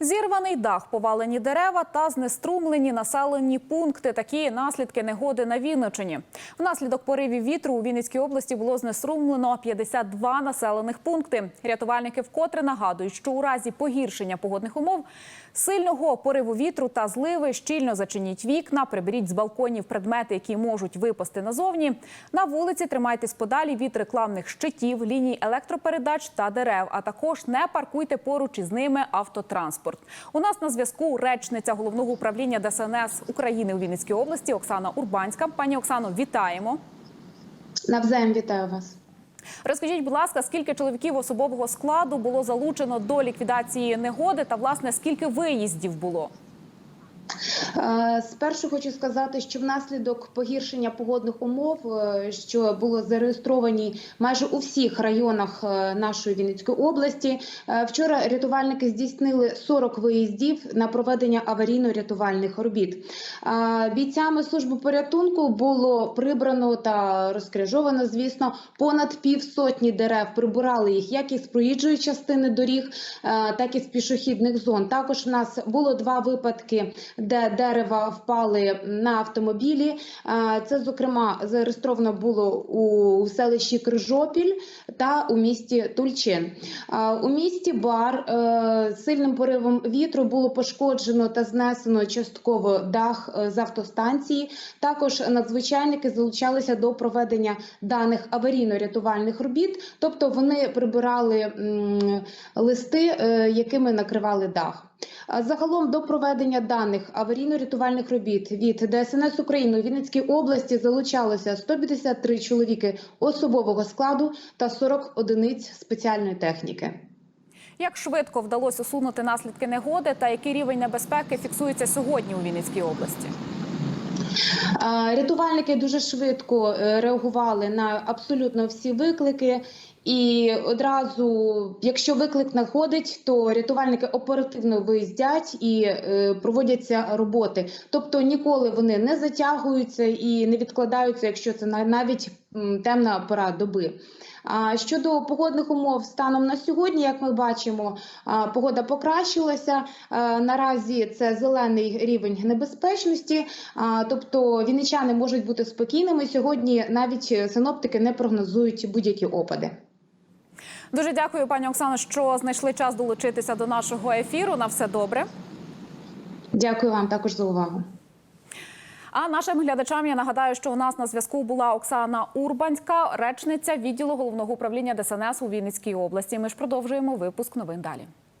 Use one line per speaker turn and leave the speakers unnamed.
Зірваний дах, повалені дерева та знеструмлені населені пункти. Такі наслідки негоди на Вінниччині. Внаслідок поривів вітру у Вінницькій області було знеструмлено 52 населених пункти. Рятувальники вкотре нагадують, що у разі погіршення погодних умов, сильного пориву вітру та зливи щільно зачиніть вікна, приберіть з балконів предмети, які можуть випасти назовні. На вулиці тримайтесь подалі від рекламних щитів, ліній електропередач та дерев. А також не паркуйте поруч із ними автотранспорт. У нас на зв'язку речниця головного управління ДСНС України у Вінницькій області Оксана Урбанська. Пані Оксано, вітаємо.
Навзаєм вітаю вас.
Розкажіть, будь ласка, скільки чоловіків особового складу було залучено до ліквідації негоди, та власне скільки виїздів було?
Е, Спершу хочу сказати, що внаслідок погіршення погодних умов, е, що було зареєстровані майже у всіх районах е, нашої Вінницької області, вчора рятувальники здійснили 40 виїздів на проведення аварійно-рятувальних робіт. Бійцями служби порятунку було прибрано та розкрижовано, звісно, понад півсотні дерев. Прибирали їх як із проїжджої частини доріг, так і з пішохідних зон. Також у нас було два випадки, де дерева впали на автомобілі. Е, Це, зокрема, зареєстровано було у селищі Крижопіль та у місті Тульчин. Е, У місті Бар е, сильним поривом вітру було пошкоджено та знесено частково дах з автостанції. Також надзвичайники залучалися до проведення даних аварійно-рятувальних робіт, тобто вони прибирали листи, якими накривали дах. Загалом до проведення даних аварійно-рятувальних робіт від ДСНС України у Вінницькій області залучалося 153 чоловіки особового складу та 40 одиниць спеціальної техніки.
Як швидко вдалося усунути наслідки негоди, та який рівень небезпеки фіксується сьогодні у Вінницькій області?
А, Рятувальники дуже швидко е, реагували на абсолютно всі виклики. І одразу, якщо виклик надходить, то рятувальники оперативно виїздять і е, проводяться роботи. Тобто ніколи вони не затягуються і не відкладаються, якщо це на- навіть темна пора доби. Щодо погодних умов станом на сьогодні, як ми бачимо, погода покращилася. Наразі це зелений рівень небезпечності, тобто вінничани можуть бути спокійними. Сьогодні навіть синоптики не прогнозують будь-які опади.
Дуже дякую, пані Оксано, що знайшли час долучитися до нашого ефіру. На все добре.
Дякую вам також за увагу.
А нашим глядачам я нагадаю, що у нас на зв'язку була Оксана Урбанська, речниця відділу головного управління ДСНС у Вінницькій області. Ми ж продовжуємо випуск новин далі.